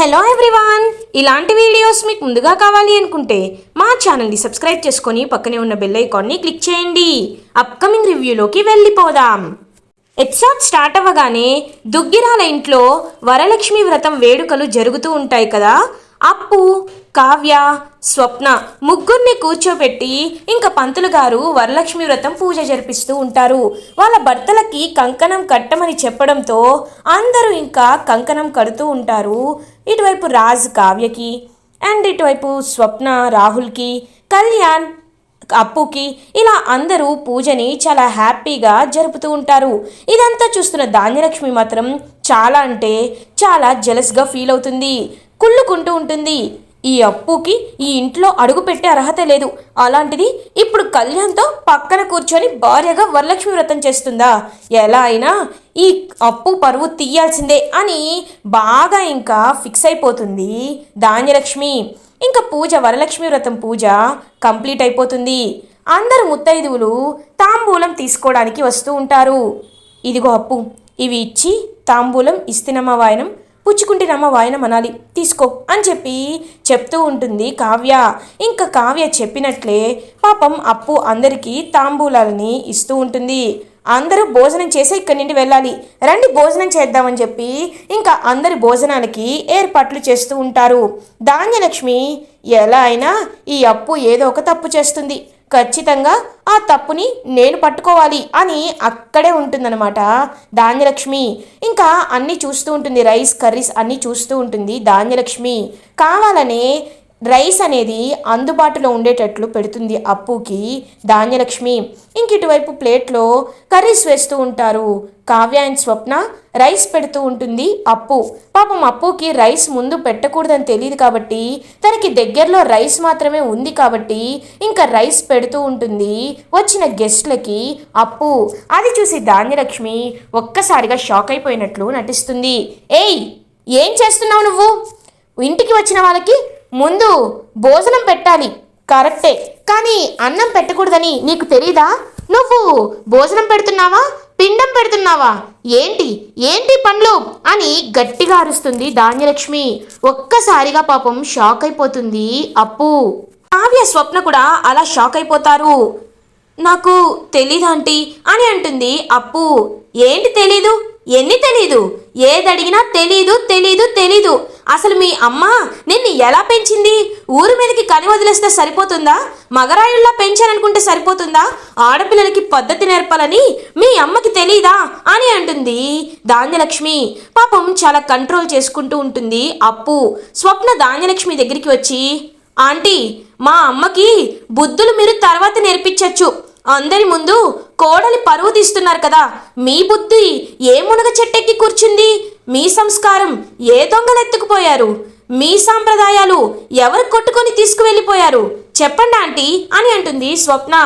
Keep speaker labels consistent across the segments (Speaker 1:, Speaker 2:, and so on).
Speaker 1: Hello everyone ఇలాంటి videos మీకు ముందుగా కావాలి అనుకుంటే మా ఛానల్ని సబ్స్క్రైబ్ చేసుకొని పక్కనే ఉన్న బెల్ ఐకాన్ని క్లిక్ చేయండి. అప్కమింగ్ రివ్యూలోకి వెళ్ళిపోదాం. ఎపిసోడ్ స్టార్ట్ అవ్వగానే దుగ్గిరాల ఇంట్లో వరలక్ష్మి వ్రతం వేడుకలు జరుగుతూ ఉంటాయి కదా. అప్పు కావ్య స్వప్న ముగ్గురిని కూర్చోబెట్టి ఇంకా పంతులు గారు వరలక్ష్మి వ్రతం పూజ జరిపిస్తూ ఉంటారు. వాళ్ళ భర్తలకి కంకణం కట్టమని చెప్పడంతో అందరూ ఇంకా కంకణం కడుతూ ఉంటారు. ఇటువైపు రాజ్ కావ్యకి అండ్ ఇటువైపు స్వప్న రాహుల్కి కళ్యాణ్ అప్పుకి ఇలా అందరూ పూజని చాలా హ్యాపీగా జరుపుతూ ఉంటారు. ఇదంతా చూస్తున్న ధాన్యలక్ష్మి మాత్రం చాలా అంటే చాలా జెలస్గా ఫీల్ అవుతుంది. కుళ్ళుకుంటూ ఉంటుంది. ఈ అప్పుకి ఈ ఇంట్లో అడుగు పెట్టే అర్హత లేదు. అలాంటిది ఇప్పుడు కళ్యాణ్తో పక్కన కూర్చొని భార్యగా వరలక్ష్మి వ్రతం చేస్తుందా? ఎలా అయినా ఈ అప్పు పరువు తీయాల్సిందే అని బాగా ఇంకా ఫిక్స్ అయిపోతుంది ధాన్యలక్ష్మి. ఇంకా పూజ వరలక్ష్మి వ్రతం పూజ కంప్లీట్ అయిపోతుంది. అందరు ముత్తైదువులు తాంబూలం తీసుకోవడానికి వస్తూ ఉంటారు. ఇదిగో అప్పు. ఇవి ఇచ్చి తాంబూలం ఇస్తినమ్మ వాయనం పుచ్చుకుంటేనమ్మ వాయనం అనాలి తీసుకో అని చెప్పి చెప్తూ ఉంటుంది కావ్య. ఇంకా కావ్య చెప్పినట్లే పాపం అప్పు అందరికీ తాంబూలాలని ఇస్తూ ఉంటుంది. అందరూ భోజనం చేసి ఇక్కడి నుండి వెళ్ళాలి. రండి భోజనం చేద్దామని చెప్పి ఇంకా అందరి భోజనానికి ఏర్పాట్లు చేస్తూ ఉంటారు. ధాన్యలక్ష్మి ఎలా అయినా ఈ అప్పు ఏదో ఒక తప్పు చేస్తుంది. ఖచ్చితంగా ఆ తప్పుని నేను పట్టుకోవాలి అని అక్కడే ఉంటుందన్నమాట. ధాన్యలక్ష్మి. ఇంకా అన్నీ చూస్తూ ఉంటుంది రైస్ కర్రీస్ అన్నీ చూస్తూ ఉంటుంది ధాన్యలక్ష్మి. కావాలనే రైస్ అనేది అందుబాటులో ఉండేటట్లు పెడుతుంది అప్పుకి. ధాన్యలక్ష్మి ఇంక ఇటువైపు ప్లేట్లో కర్రీస్ వేస్తూ ఉంటారు. కావ్య అండ్ స్వప్న రైస్ పెడుతూ ఉంటుంది అప్పు. పాపం అప్పుకి రైస్ ముందు పెట్టకూడదని తెలియదు కాబట్టి తనకి దగ్గరలో రైస్ మాత్రమే ఉంది కాబట్టి ఇంకా రైస్ పెడుతూ ఉంటుంది. వచ్చిన గెస్ట్లకి అప్పు అది చూసి ధాన్యలక్ష్మి ఒక్కసారిగా షాక్ అయిపోయినట్లు నటిస్తుంది. ఏయ్ ఏం చేస్తున్నావు నువ్వు? ఇంటికి వచ్చిన వాళ్ళకి ముందు భోజనం పెట్టాలి. కరెక్టే. కానీ అన్నం పెట్టకూడదని నీకు తెలీదా? నువ్వు భోజనం పెడుతున్నావా? పిండం పెడుతున్నావా? ఏంటి? ఏంటి పనులు అని గట్టిగా అరుస్తుంది ధాన్యలక్ష్మి. ఒక్కసారిగా పాపం షాక్ అయిపోతుంది అప్పు. కావ్య స్వప్న కూడా అలా షాక్ అయిపోతారు. నాకు తెలీదు అని అంటుంది అప్పు. ఏంటి తెలీదు? ఎన్ని తెలీదు? ఏదడిగినా తెలీదు తెలీదు తెలీదు. అసలు మీ అమ్మ నిన్ను ఎలా పెంచింది? ఊరు మీదకి కని వదిలేస్తే సరిపోతుందా? మగరాయుల్లా పెంచాలనుకుంటే సరిపోతుందా? ఆడపిల్లలకి పద్ధతి నేర్పాలని మీ అమ్మకి తెలీదా అని అంటుంది ధాన్యలక్ష్మి. పాపం చాలా కంట్రోల్ చేసుకుంటూ ఉంటుంది అప్పు. స్వప్న ధాన్యలక్ష్మి దగ్గరికి వచ్చి ఆంటీ మా అమ్మకి బుద్ధులు మీరు తర్వాత నేర్పించచ్చు. అందరి ముందు కోడలి పరువు తీస్తున్నారు కదా మీ బుద్ధి ఏ మునగ చెట్టెక్కి కూర్చుంది? మీ సంస్కారం ఏ దొంగలు ఎత్తుకుపోయారు మీ సాంప్రదాయాలు ఎవరు కొట్టుకొని తీసుకువెళ్ళిపోయారు? చెప్పండి ఆంటీ అని అంటుంది స్వప్న.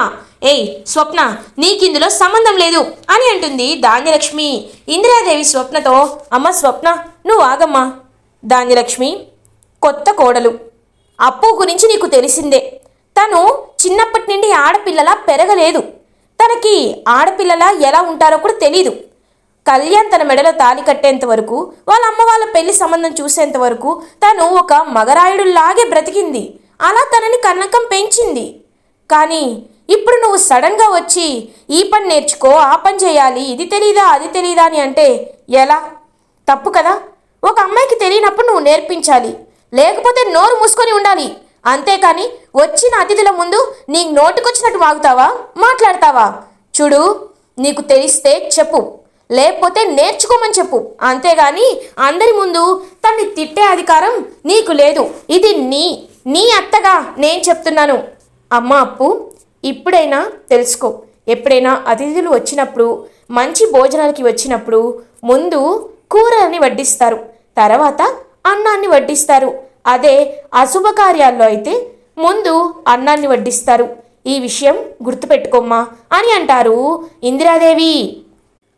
Speaker 1: ఏయ్ స్వప్న నీకిందులో సంబంధం లేదు అని అంటుంది ధాన్యలక్ష్మి. ఇందిరాదేవి స్వప్నతో అమ్మ స్వప్న నువ్వు ఆగమ్మా. ధాన్యలక్ష్మి కొత్త కోడలు. అప్పు గురించి నీకు తెలిసిందే. తను చిన్నప్పటి నుండి ఆడపిల్లలా పెరగలేదు. తనకి ఆడపిల్లలా ఎలా ఉంటారో కూడా తెలీదు. కళ్యాణ్ తన మెడలో తాలి కట్టేంత వరకు వాళ్ళ అమ్మ వాళ్ళ పెళ్ళి సంబంధం చూసేంత వరకు తను ఒక మగరాయుడులాగే బ్రతికింది. అలా తనని కన్నకం పెంచింది. కానీ ఇప్పుడు నువ్వు సడన్గా వచ్చి ఈ పని నేర్చుకో ఆ పని చేయాలి ఇది తెలీదా అది తెలీదా అని అంటే ఎలా? తప్పు కదా. ఒక అమ్మాయికి తెలియనప్పుడు నువ్వు నేర్పించాలి. లేకపోతే నోరు మూసుకొని ఉండాలి. అంతేకాని వచ్చిన అతిథుల ముందు నీ నోటికొచ్చినట్టు వాగుతావా? మాట్లాడతావా? చూడు నీకు తెలిస్తే చెప్పు లేకపోతే నేర్చుకోమని చెప్పు. అంతేగాని అందరి ముందు తన్ని తిట్టే అధికారం నీకు లేదు. ఇది నీ నీ అత్తగా నేను చెప్తున్నాను. అమ్మ అప్పు ఇప్పుడైనా తెలుసుకో. ఎప్పుడైనా అతిథులు వచ్చినప్పుడు మంచి భోజనాలకి వచ్చినప్పుడు ముందు కూరలని వడ్డిస్తారు. తర్వాత అన్నాన్ని వడ్డిస్తారు. అదే అశుభ కార్యాల్లో అయితే ముందు అన్నాన్ని వడ్డిస్తారు. ఈ విషయం గుర్తుపెట్టుకోమ్మా అని అంటారు ఇందిరాదేవి.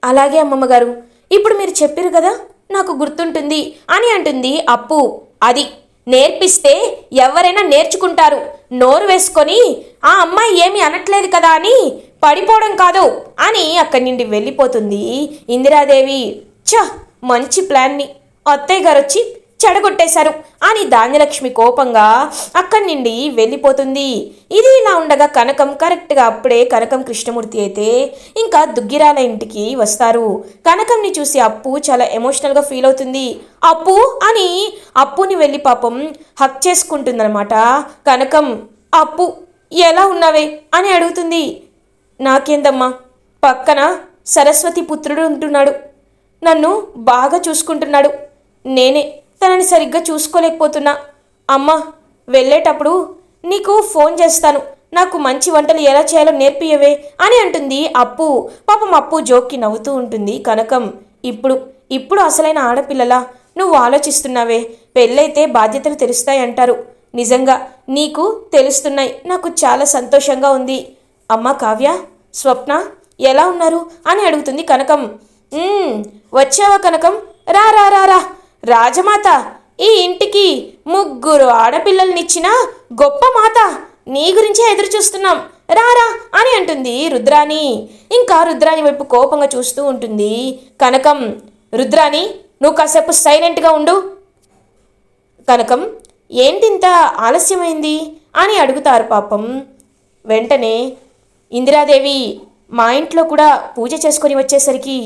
Speaker 1: అలాగే అమ్మమ్మ గారు ఇప్పుడు మీరు చెప్పారు కదా నాకు గుర్తుంటుంది అని అంటుంది అప్పు. అది నేర్పిస్తే ఎవరైనా నేర్చుకుంటారు. నోరు వేసుకొని ఆ అమ్మాయి ఏమీ అనట్లేదు కదా అని పడిపోవడం కాదు అని అక్కడి నుండి వెళ్ళిపోతుంది ఇందిరాదేవి. చ మంచి ప్లాన్ని. అత్తయ్య గారు వచ్చి చెడగొట్టేశారు. అని ధాన్యలక్ష్మి కోపంగా అక్కడి నుండి వెళ్ళిపోతుంది. ఇది ఇలా ఉండగా కనకం కరెక్ట్గా అప్పుడే కనకం కృష్ణమూర్తి అయితే ఇంకా దుగ్గిరాల ఇంటికి వస్తారు. కనకంని చూసి అప్పు చాలా ఎమోషనల్గా ఫీల్ అవుతుంది. అప్పు? అని అప్పుని వెళ్ళి పాపం హక్ చేసుకుంటుందన్నమాట. కనకం అప్పు ఎలా ఉన్నావే? అని అడుగుతుంది. నాకేందమ్మా పక్కన సరస్వతి పుత్రుడు ఉంటున్నాడు. నన్ను బాగా చూసుకుంటున్నాడు. నేనే తనని సరిగ్గా చూసుకోలేకపోతున్నా. అమ్మ వెళ్ళేటప్పుడు నీకు ఫోన్ చేస్తాను. నాకు మంచి వంటలు ఎలా చేయాలో నేర్పియవే అని అంటుంది అప్పు. పాపం అప్పు జోక్కి నవ్వుతూ ఉంటుంది కనకం. ఇప్పుడు ఇప్పుడు అసలైన ఆడపిల్లలా? నువ్వు ఆలోచిస్తున్నావే. పెళ్ళైతే బాధ్యతలు తెలుస్తాయి అంటారు. నిజంగా నీకు తెలుస్తున్నాయి. నాకు చాలా సంతోషంగా ఉంది. అమ్మ కావ్య స్వప్న ఎలా ఉన్నారు? అని అడుగుతుంది కనకం. వచ్చావా కనకం? రా రా రా రా. రాజమాత ఈ ఇంటికి ముగ్గురు ఆడపిల్లల్నిచ్చిన గొప్ప మాత నీ గురించే ఎదురు చూస్తున్నాం రారా అని అంటుంది రుద్రాణి. ఇంకా రుద్రాణి వైపు కోపంగా చూస్తూ ఉంటుంది కనకం. రుద్రాణి నువ్వు కాసేపు సైలెంట్గా ఉండు. కనకం ఏంటింత ఆలస్యమైంది? అని అడుగుతారు పాపం. వెంటనే ఇందిరాదేవి మా ఇంట్లో కూడా పూజ చేసుకొని వచ్చేసరికి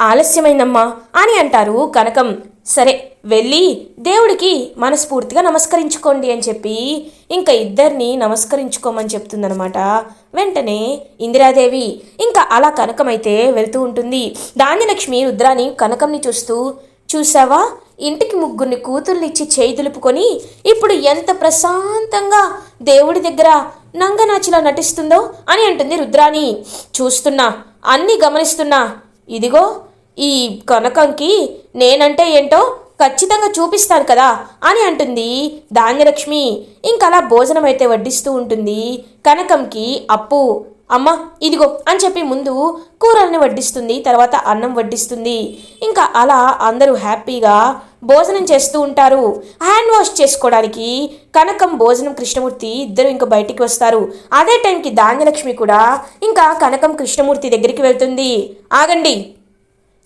Speaker 1: ఆలస్యమైందమ్మా అని అంటారు కనకం. సరే వెళ్ళి దేవుడికి మనస్ఫూర్తిగా నమస్కరించుకోండి అని చెప్పి ఇంకా ఇద్దరిని నమస్కరించుకోమని చెప్తుందనమాట వెంటనే ఇందిరాదేవి ఇంకా అలా కనకమైతే వెళ్తూ ఉంటుంది. ధాన్యలక్ష్మి రుద్రాని కనకంని చూస్తూ చూసావా ఇంటికి ముగ్గురిని కూతుర్నిచ్చి చేయి దులుపుకొని ఇప్పుడు ఎంత ప్రశాంతంగా దేవుడి దగ్గర నంగనాచిలా నటిస్తుందో అని అంటుంది రుద్రాని. చూస్తున్నా అన్నీ గమనిస్తున్నా. ఇదిగో ఈ కనకంకి నేనంటే ఏంటో ఖచ్చితంగా చూపిస్తాను కదా అని అంటుంది ధాన్యలక్ష్మి. ఇంకలా భోజనం అయితే వడ్డిస్తూ ఉంటుంది. కనకంకి అప్పు అమ్మ ఇదిగో అని చెప్పి ముందు కూరల్ని వడ్డిస్తుంది తర్వాత అన్నం వడ్డిస్తుంది. ఇంకా అలా అందరూ హ్యాపీగా భోజనం చేస్తూ ఉంటారు. హ్యాండ్ వాష్ చేసుకోవడానికి కనకం భోజనం కృష్ణమూర్తి ఇద్దరు ఇంకా బయటికి వస్తారు. అదే టైంకి ధాన్యలక్ష్మి కూడా ఇంకా కనకం కృష్ణమూర్తి దగ్గరికి వెళ్తుంది. ఆగండి.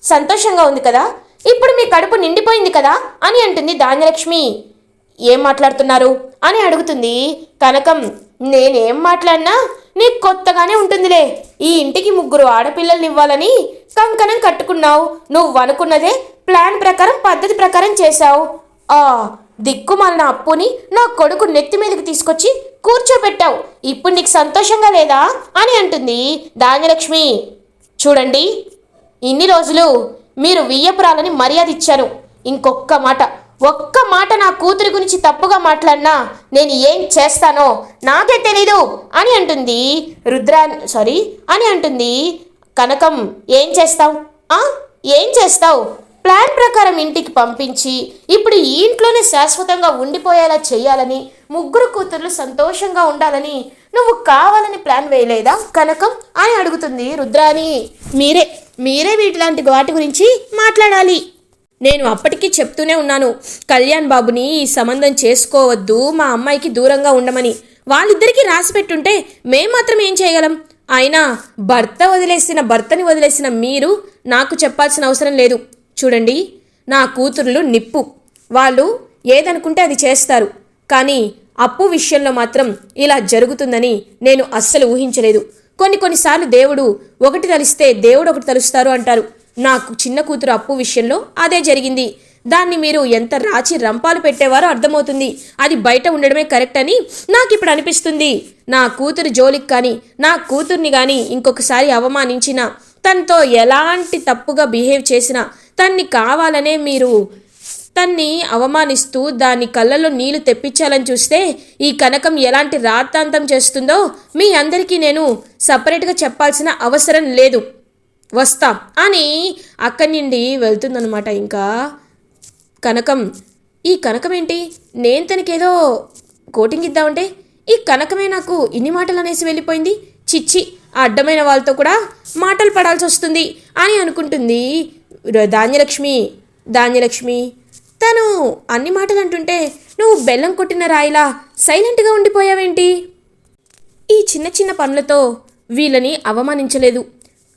Speaker 1: సంతోషంగా ఉంది కదా? ఇప్పుడు మీ కడుపు నిండిపోయింది కదా? అని అంటుంది ధాన్యలక్ష్మి. ఏం మాట్లాడుతున్నారు? అని అడుగుతుంది కనకం. నేనేం మాట్లాడినా నీకు కొత్తగానే ఉంటుందిలే. ఈ ఇంటికి ముగ్గురు ఆడపిల్లల్ని ఇవ్వాలని కంకణం కట్టుకున్నావు. నువ్వు అనుకున్నదే ప్లాన్ ప్రకారం పద్ధతి ప్రకారం చేశావు. ఆ దిక్కుమాలిన అప్పుని నా కొడుకు నెత్తి మీదకి తీసుకొచ్చి కూర్చోబెట్టావు. ఇప్పుడు నీకు సంతోషంగా లేదా? అని అంటుంది ధాన్యలక్ష్మి. చూడండి ఇన్ని రోజులు మీరు వియ్యపురాలని మర్యాద ఇచ్చారు. ఇంకొక్క మాట. ఒక్క మాట నా కూతురి గురించి తప్పుగా మాట్లాడినా నేను ఏం చేస్తానో నాకే తెలీదు అని అంటుంది రుద్రా సారీ అని అంటుంది కనకం. ఏం చేస్తావు? ఏం చేస్తావు? ప్లాన్ ప్రకారం ఇంటికి పంపించి ఇప్పుడు ఈ ఇంట్లోనే శాశ్వతంగా ఉండిపోయేలా చేయాలని ముగ్గురు కూతుర్లు సంతోషంగా ఉండాలని నువ్వు కావాలని ప్లాన్ వేయలేదా? కనకం అని అడుగుతుంది రుద్రాని మీరే మీరే వీటిలాంటి వాటి గురించి మాట్లాడాలి. నేను అప్పటికీ చెప్తూనే ఉన్నాను. కళ్యాణ్ బాబుని ఈ సంబంధం చేసుకోవద్దు. మా అమ్మాయికి దూరంగా ఉండమని. వాళ్ళిద్దరికీ రాసి పెట్టుంటే మేం మాత్రం ఏం చేయగలం? అయినా భర్త వదిలేసిన భర్తని వదిలేసిన మీరు నాకు చెప్పాల్సిన అవసరం లేదు. చూడండి నా కూతుర్లు నిప్పు. వాళ్ళు ఏదనుకుంటే అది చేస్తారు. కానీ అప్పు విషయంలో మాత్రం ఇలా జరుగుతుందని నేను అస్సలు ఊహించలేదు. కొన్ని కొన్నిసార్లు దేవుడు ఒకటి తలిస్తే దేవుడు ఒకటి తలుస్తారు అంటారు. నాకు చిన్న కూతురు అప్పు విషయంలో అదే జరిగింది. దాన్ని మీరు ఎంత రాచి రంపాలు పెట్టేవారో అర్థమవుతుంది. అది బయట ఉండడమే కరెక్ట్ అని నాకు ఇప్పుడు అనిపిస్తుంది. నా కూతురు జోలికి కానీ నా కూతుర్ని కానీ ఇంకొకసారి అవమానించిన తనతో ఎలాంటి తప్పుగా బిహేవ్ చేసినా తన్ని కావాలనే మీరు తన్ని అవమానిస్తూ దాని కళ్ళలో నీళ్ళు తెప్పించాలని చూస్తే ఈ కనకం ఎలాంటి రాతాంతం చేస్తుందో మీ అందరికీ నేను సపరేట్గా చెప్పాల్సిన అవసరం లేదు. వస్తా. అని అక్కడి నుండి వెళ్తుందనమాట ఇంకా. కనకం ఈ కనకం ఏంటి? నేను తనకేదో కోటింగ్ ఇద్దామంటే ఈ కనకమే నాకు ఇన్ని మాటలు అనేసి వెళ్ళిపోయింది. చిచ్చి ఆ అడ్డమైన వాళ్ళతో కూడా మాటలు పడాల్సి వస్తుంది అని అనుకుంటుంది ధాన్యలక్ష్మి. ధాన్యలక్ష్మి తను అన్ని మాటలు అంటుంటే నువ్వు బెల్లం కొట్టిన రాయిలా సైలెంట్గా ఉండిపోయావేంటి? ఈ చిన్న చిన్న పనులతో వీళ్ళని అవమానించలేదు.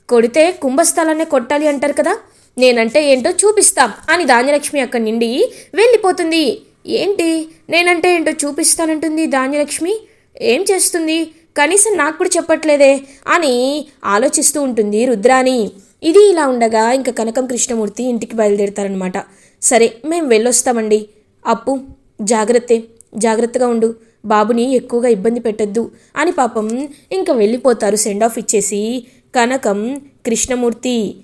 Speaker 1: కొడితే కుంభస్థలాన్ని కొట్టాలి అంటారు కదా? నేనంటే ఏంటో చూపిస్తాం అని ధాన్యలక్ష్మి అక్కడి నుండి వెళ్ళిపోతుంది. ఏంటి? నేనంటే ఏంటో చూపిస్తానంటుంది ధాన్యలక్ష్మి. ఏం చేస్తుంది? కనీసం నాకు కూడా చెప్పట్లేదే అని ఆలోచిస్తూ ఉంటుంది రుద్రాని ఇది ఇలా ఉండగా ఇంకా కనకం కృష్ణమూర్తి ఇంటికి బయలుదేరుతారనమాట సరే మేము వెళ్ళొస్తామండి. అప్పు జాగ్రత్తే జాగ్రత్తగా ఉండు. బాబుని ఎక్కువగా ఇబ్బంది పెట్టద్దు. అని పాపం ఇంకా వెళ్ళిపోతారు సెండ్ ఆఫ్ ఇచ్చేసి కనకం కృష్ణమూర్తి.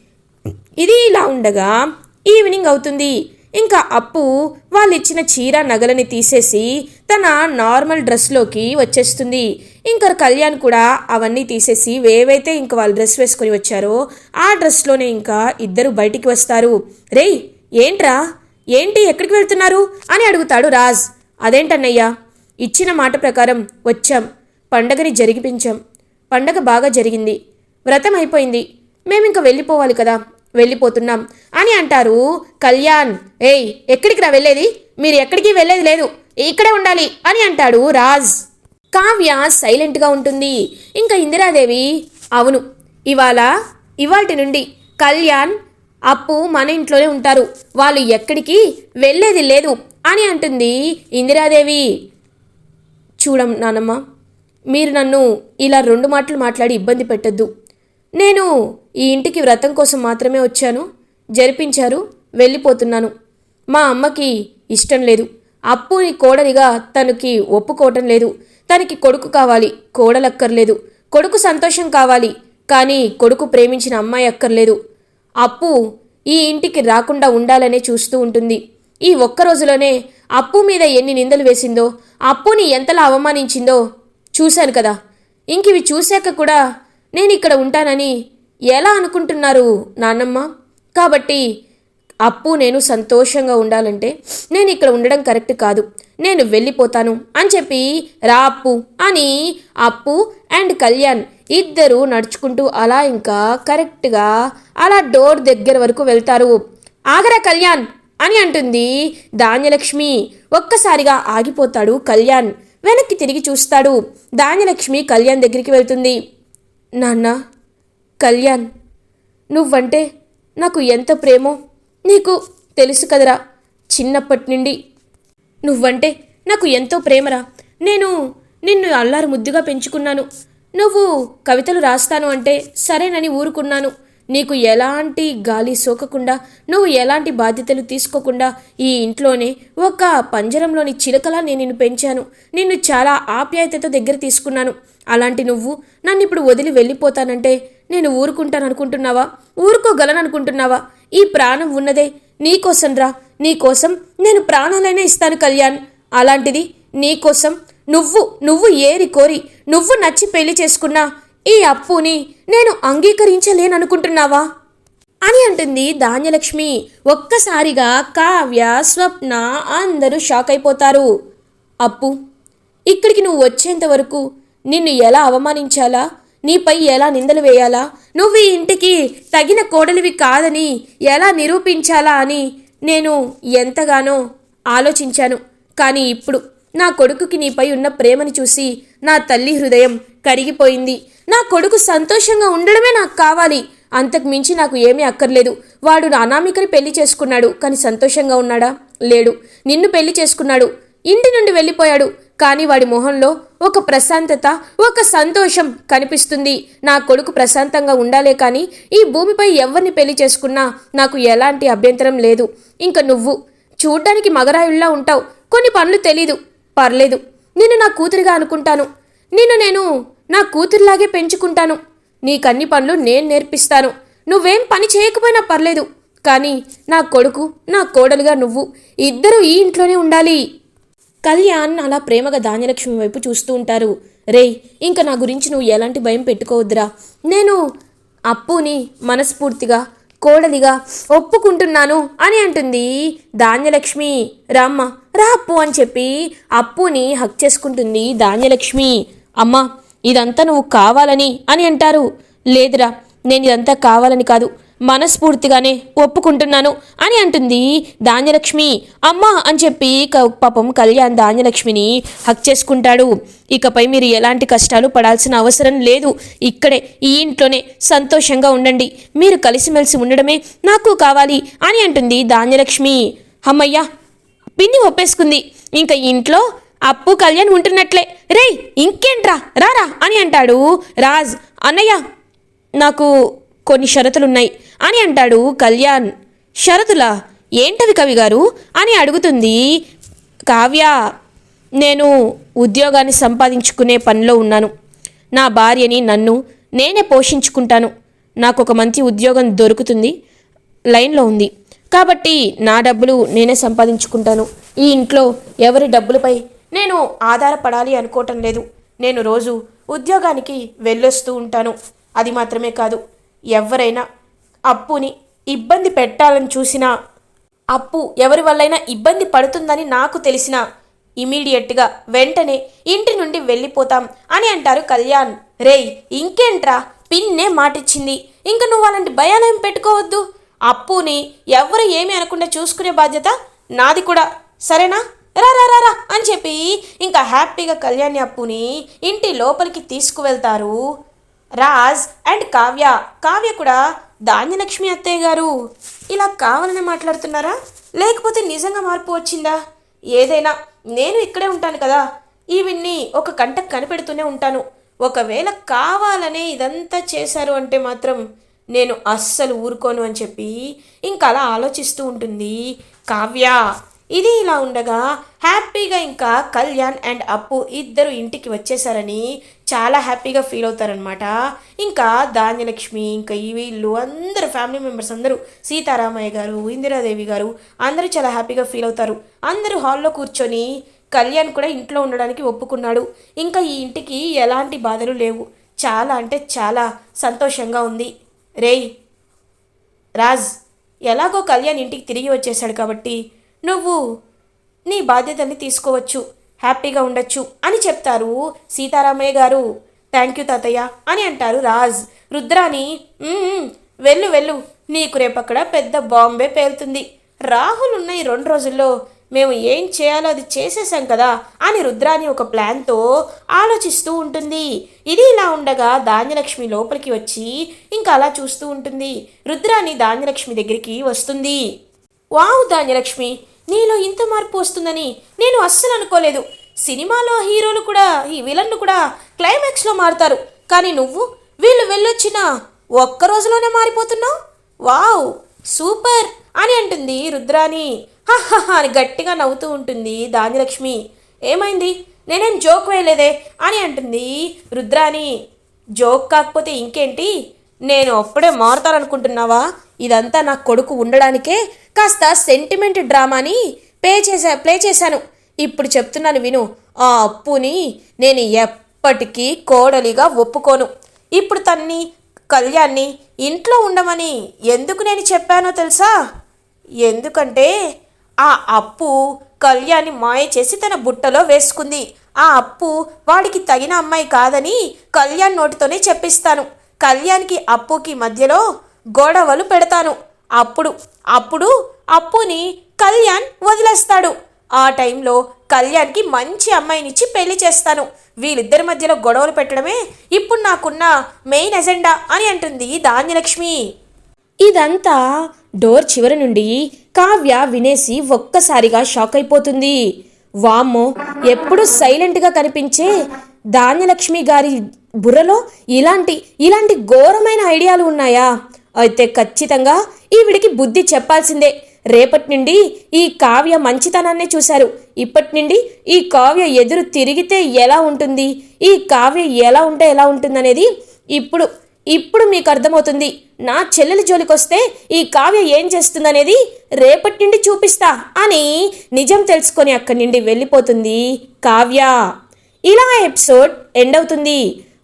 Speaker 1: ఇది ఇలా ఉండగా ఈవినింగ్ అవుతుంది. ఇంకా అప్పు వాళ్ళు ఇచ్చిన చీర నగలని తీసేసి తన నార్మల్ డ్రెస్లోకి వచ్చేస్తుంది. ఇంకా కళ్యాణ్ కూడా అవన్నీ తీసేసి ఏవైతే ఇంకా వాళ్ళు డ్రెస్ వేసుకొని వచ్చారో ఆ డ్రెస్లోనే ఇంకా ఇద్దరు బయటికి వస్తారు. రేయ్ ఏంట్రా? ఏంటి ఎక్కడికి వెళ్తున్నారు? అని అడుగుతాడు రాజ్. అదేంటన్నయ్యా? ఇచ్చిన మాట ప్రకారం వచ్చాం. పండగని జరిగిపించాం. పండగ బాగా జరిగింది. వ్రతం అయిపోయింది. మేమింక వెళ్ళిపోవాలి కదా. వెళ్ళిపోతున్నాం. అని అంటారు కళ్యాణ్. ఏయ్ ఎక్కడికి రా వెళ్ళేది? మీరు ఎక్కడికి వెళ్ళేది లేదు. ఇక్కడే ఉండాలి అని అంటాడు రాజ్. కావ్య సైలెంట్గా ఉంటుంది. ఇంకా ఇందిరాదేవి అవును. ఇవాళ ఇవాటి నుండి కళ్యాణ్ అప్పు మన ఇంట్లోనే ఉంటారు. వాళ్ళు ఎక్కడికి వెళ్ళేది లేదు అని అంటుంది ఇందిరాదేవి. చూడం నానమ్మ మీరు నన్ను ఇలా రెండు మాటలు మాట్లాడి ఇబ్బంది పెట్టద్దు. నేను ఈ ఇంటికి వ్రతం కోసం మాత్రమే వచ్చాను. జరిపించారు వెళ్ళిపోతున్నాను. మా అమ్మకి ఇష్టం లేదు. అప్పుని కోడలిగా తనకి ఒప్పుకోవటం లేదు. తనకి కొడుకు కావాలి కోడలక్కర్లేదు. కొడుకు సంతోషం కావాలి కానీ కొడుకు ప్రేమించిన అమ్మాయి అక్కర్లేదు. అప్పు ఈ ఇంటికి రాకుండా ఉండాలనే చూస్తూ ఉంటుంది. ఈ ఒక్క రోజులోనే అప్పు మీద ఎన్ని నిందలు వేసిందో అప్పుని ఎంతలా అవమానించిందో చూశాను కదా. ఇంకివి చూశాక కూడా నేను ఇక్కడ ఉంటానని ఎలా అనుకుంటున్నారు నాన్నమ్మ? కాబట్టి అప్పు నేను సంతోషంగా ఉండాలంటే నేను ఇక్కడ ఉండడం కరెక్ట్ కాదు. నేను వెళ్ళిపోతాను అని చెప్పి రా అప్పు అని అప్పు అండ్ కళ్యాణ్ ఇద్దరు నడుచుకుంటూ అలా ఇంకా కరెక్ట్గా అలా డోర్ దగ్గర వరకు వెళ్తారు. ఆగరా కళ్యాణ్ అని అంటుంది ధాన్యలక్ష్మి. ఒక్కసారిగా ఆగిపోతాడు కళ్యాణ్. వెనక్కి తిరిగి చూస్తాడు ధాన్యలక్ష్మి కళ్యాణ్ దగ్గరికి వెళ్తుంది. నాన్న కళ్యాణ్ నువ్వంటే నాకు ఎంత ప్రేమో నీకు తెలుసు కదరా. చిన్నప్పటి నుండి నువ్వంటే నాకు ఎంతో ప్రేమరా. నేను నిన్ను అల్లారు ముద్దుగా పెంచుకున్నాను. నువ్వు కవితలు రాస్తాను అంటే సరేనని ఊరుకున్నాను. నీకు ఎలాంటి గాలి సోకకుండా నువ్వు ఎలాంటి బాధ్యతలు తీసుకోకుండా ఈ ఇంట్లోనే ఒక పంజరంలోని చిలకలా నేను నిన్ను పెంచాను. నిన్ను చాలా ఆప్యాయతతో దగ్గర తీసుకున్నాను. అలాంటి నువ్వు నన్ను ఇప్పుడు వదిలి వెళ్ళిపోతానంటే నేను ఊరుకుంటాను అనుకుంటున్నావా ఊరుకోగలను అనుకుంటున్నావా ఈ ప్రాణం ఉన్నదే నీకోసం రా. నీకోసం నేను ప్రాణాలైనా ఇస్తాను కళ్యాణ్. అలాంటిది నీకోసం నువ్వు నువ్వు ఏరి కోరి నువ్వు నచ్చి పెళ్ళి చేసుకున్నా ఈ అప్పుని నేను అంగీకరించలేననుకుంటున్నావా? అని అంటుంది ధాన్యలక్ష్మి. ఒక్కసారిగా కావ్య స్వప్న అందరూ షాక్ అయిపోతారు అప్పు ఇక్కడికి నువ్వు వచ్చేంత వరకు నిన్ను ఎలా అవమానించాలా? నీపై ఎలా నిందలు వేయాలా? నువ్వు ఈ ఇంటికి తగిన కోడలివి కాదని ఎలా నిరూపించాలా అని నేను ఎంతగానో ఆలోచించాను. కానీ ఇప్పుడు నా కొడుకుకి నీపై ఉన్న ప్రేమని చూసి నా తల్లి హృదయం కరిగిపోయింది. నా కొడుకు సంతోషంగా ఉండడమే నాకు కావాలి. అంతకు మించి నాకు ఏమీ అక్కర్లేదు. వాడు నా అనామికని పెళ్ళి చేసుకున్నాడు కానీ సంతోషంగా ఉన్నాడా? లేడు. నిన్ను పెళ్ళి చేసుకున్నాడు. ఇంటి నుండి వెళ్ళిపోయాడు. కానీ వాడి మొహంలో ఒక ప్రశాంతత ఒక సంతోషం కనిపిస్తుంది. నా కొడుకు ప్రశాంతంగా ఉండాలే కానీ ఈ భూమిపై ఎవరిని పెళ్ళి చేసుకున్నా నాకు ఎలాంటి అభ్యంతరం లేదు. ఇంక నువ్వు చూడ్డానికి మగరాయుల్లా ఉంటావు. కొన్ని పనులు తెలీదు. పర్లేదు. నిన్ను నా కూతురిగా అనుకుంటాను. నిన్ను నేను నా కూతురిలాగే పెంచుకుంటాను. నీకన్ని పనులు నేను నేర్పిస్తాను. నువ్వేం పని చేయకపోయినా పర్లేదు. కానీ నా కొడుకు నా కోడలుగా నువ్వు ఇద్దరూ ఈ ఇంట్లోనే ఉండాలి. కళ్యాణ్ అలా ప్రేమగా ధాన్యలక్ష్మి వైపు చూస్తూ ఉంటారు. రేయ్ ఇంకా నా గురించి నువ్వు ఎలాంటి భయం పెట్టుకోవద్దురా. నేను అప్పుని మనస్ఫూర్తిగా కోడలిగా ఒప్పుకుంటున్నాను అని అంటుంది ధాన్యలక్ష్మి. రామ్మ రా అప్పు అని చెప్పి అప్పుని హక్ చేసుకుంటుంది ధాన్యలక్ష్మి. అమ్మ ఇదంతా నువ్వు కావాలని అని అంటారు. లేదురా నేను ఇదంతా కావాలని కాదు. మనస్ఫూర్తిగానే ఒప్పుకుంటున్నాను అని అంటుంది ధాన్యలక్ష్మి. అమ్మా అని చెప్పి పాపం కళ్యాణ్ ధాన్యలక్ష్మిని హక్ చేసుకుంటాడు. ఇకపై మీరు ఎలాంటి కష్టాలు పడాల్సిన అవసరం లేదు. ఇక్కడే ఈ ఇంట్లోనే సంతోషంగా ఉండండి. మీరు కలిసిమెలిసి ఉండడమే నాకు కావాలి అని అంటుంది ధాన్యలక్ష్మి. అమ్మయ్యా పిన్ని ఒప్పేసుకుంది. ఇంకా ఇంట్లో అప్పు కళ్యాణ్ ఉంటున్నట్లే. రేయ్ ఇంకేంట్రా? రారా అని అంటాడు రాజ్. అన్నయ్య నాకు కొన్ని షరతులున్నాయి. అని అంటాడు కళ్యాణ్. షరతులా ఏంటవి కవి గారు? అని అడుగుతుంది కావ్య. నేను ఉద్యోగాన్ని సంపాదించుకునే పనిలో ఉన్నాను. నా భార్యని నన్ను నేనే పోషించుకుంటాను. నాకు ఒక మంచి ఉద్యోగం దొరుకుతుంది లైన్లో ఉంది. కాబట్టి నా డబ్బులు నేనే సంపాదించుకుంటాను. ఈ ఇంట్లో ఎవరి డబ్బులపై నేను ఆధారపడాలి అనుకోవటం లేదు. నేను రోజు ఉద్యోగానికి వెళ్ళొస్తూ ఉంటాను. అది మాత్రమే కాదు ఎవరైనా అప్పుని ఇబ్బంది పెట్టాలని చూసినా అప్పు ఎవరి వల్లైనా ఇబ్బంది పడుతుందని నాకు తెలిసిన ఇమీడియట్గా వెంటనే ఇంటి నుండి వెళ్ళిపోతాం అని అంటారు కళ్యాణ్. రేయ్ ఇంకేంట్రా? పిన్నే మాటిచ్చింది. ఇంక నువ్వు అలాంటి భయాలేం పెట్టుకోవద్దు. అప్పుని ఎవరు ఏమీ అనకుండా చూసుకునే బాధ్యత నాది కూడా. సరేనా? రా రా రా రా అని చెప్పి ఇంకా హ్యాపీగా కళ్యాణి అప్పుని ఇంటి లోపలికి తీసుకువెళ్తారు. రాజ్ అండ్ కావ్య. కావ్య కూడా ధాన్యలక్ష్మి అత్తయ్య గారు. ఇలా కావాలని మాట్లాడుతున్నారా? లేకపోతే నిజంగా మార్పు వచ్చిందా? ఏదైనా నేను ఇక్కడే ఉంటాను కదా. ఈవిన్ని ఒక కంట కనిపెడుతూనే ఉంటాను. ఒకవేళ కావాలనే ఇదంతా చేశారు అంటే మాత్రం నేను అస్సలు ఊరుకోను అని చెప్పి ఇంకా అలా ఆలోచిస్తూ ఉంటుంది కావ్య. ఇది ఇలా ఉండగా హ్యాపీగా ఇంకా కళ్యాణ్ అండ్ అప్పు ఇద్దరు ఇంటికి వచ్చేసారని చాలా హ్యాపీగా ఫీల్ అవుతారనమాట ఇంకా ధాన్యలక్ష్మి ఇంకా ఈ వీళ్ళు అందరు ఫ్యామిలీ మెంబర్స్ అందరూ సీతారామయ్య గారు ఇందిరాదేవి గారు అందరూ చాలా హ్యాపీగా ఫీల్ అవుతారు. అందరూ హాల్లో కూర్చొని కళ్యాణ్ కూడా ఇంట్లో ఉండడానికి ఒప్పుకున్నాడు. ఇంకా ఈ ఇంటికి ఎలాంటి బాధలు లేవు. చాలా అంటే చాలా సంతోషంగా ఉంది. రేయ్ రాజ్ ఎలాగో కళ్యాణ్ ఇంటికి తిరిగి వచ్చేసాడు కాబట్టి నువ్వు నీ బాధ్యతని తీసుకోవచ్చు. హ్యాపీగా ఉండొచ్చు అని చెప్తారు సీతారామయ్య గారు. థ్యాంక్ యూ తాతయ్య అని అంటారు రాజ్. రుద్రాని వెళ్ళు వెళ్ళు. నీకు రేపక్కడ పెద్ద బాంబే పేలుతుంది. రాహుల్ ఉన్న ఈ రెండు రోజుల్లో మేము ఏం చేయాలో అది చేసేసాం కదా అని రుద్రాని ఒక ప్లాన్తో ఆలోచిస్తూ ఉంటుంది. ఇది ఇలా ఉండగా ధాన్యలక్ష్మి లోపలికి వచ్చి ఇంకా అలా చూస్తూ ఉంటుంది. రుద్రాని ధాన్యలక్ష్మి దగ్గరికి వస్తుంది. వావ్ ధాన్యలక్ష్మి. నీలో ఇంత మార్పు వస్తుందని నేను అస్సలు అనుకోలేదు. సినిమాలో హీరోలు కూడా ఈ విలన్లు కూడా క్లైమాక్స్లో మారుతారు. కానీ నువ్వు వీళ్ళు వెళ్ళొచ్చిన ఒక్క రోజులోనే మారిపోతున్నావు? వావ్ సూపర్ అని అంటుంది రుద్రాని హహహ అని గట్టిగా నవ్వుతూ ఉంటుంది దానిలక్ష్మి ఏమైంది? నేనేం జోక్ వేయలేదే అని అంటుంది రుద్రాని జోక్ కాకపోతే ఇంకేంటి? నేను అప్పుడే మారుతాననుకుంటున్నావా? ఇదంతా నా కొడుకు ఉండడానికే కాస్త సెంటిమెంట్ డ్రామాని పే చేసా ప్లే చేశాను. ఇప్పుడు చెప్తున్నాను విను ఆ అప్పుని నేను ఎప్పటికీ కోడలిగా ఒప్పుకోను. ఇప్పుడు తన్ని కళ్యాణ్ని ఇంట్లో ఉండమని ఎందుకు నేను చెప్పానో తెలుసా? ఎందుకంటే ఆ అప్పు కళ్యాణ్ని మాయ చేసి తన బుట్టలో వేసుకుంది. ఆ అప్పు వాడికి తగిన అమ్మాయి కాదని కళ్యాణ్ నోటితోనే చెప్పిస్తాను. కళ్యాణ్కి అప్పుకి మధ్యలో గొడవలు పెడతాను. అప్పుడు అప్పుడు అప్పుని కళ్యాణ్ వదిలేస్తాడు. ఆ టైంలో కళ్యాణ్కి మంచి అమ్మాయినిచ్చి పెళ్ళి చేస్తాను. వీళ్ళిద్దరి మధ్యలో గొడవలు పెట్టడమే ఇప్పుడు నాకున్న మెయిన్ ఎజెండా అని అంటుంది ధాన్యలక్ష్మి. ఇదంతా డోర్ చివరి నుండి కావ్య వినేసి ఒక్కసారిగా షాక్ అయిపోతుంది. వామ్మో ఎప్పుడు సైలెంట్గా కనిపించే ధాన్యలక్ష్మి గారి బుర్రలో ఇలాంటి ఇలాంటి ఘోరమైన ఐడియాలు ఉన్నాయా? అయితే ఖచ్చితంగా ఈవిడికి బుద్ధి చెప్పాల్సిందే. రేపటి నుండి ఈ కావ్య మంచితనాన్నే చూశారు. ఇప్పటి నుండి ఈ కావ్య ఎదురు తిరిగితే ఎలా ఉంటుంది? ఈ కావ్య ఎలా ఉంటే ఎలా ఉంటుందనేది ఇప్పుడు ఇప్పుడు మీకు అర్థమవుతుంది. నా చెల్లెలి జోలికొస్తే ఈ కావ్య ఏం చేస్తుందనేది రేపటి నుండి చూపిస్తా అని నిజం తెలుసుకొని అక్కడి నుండి వెళ్ళిపోతుంది కావ్య. ఇలా ఎపిసోడ్ ఎండ్ అవుతుంది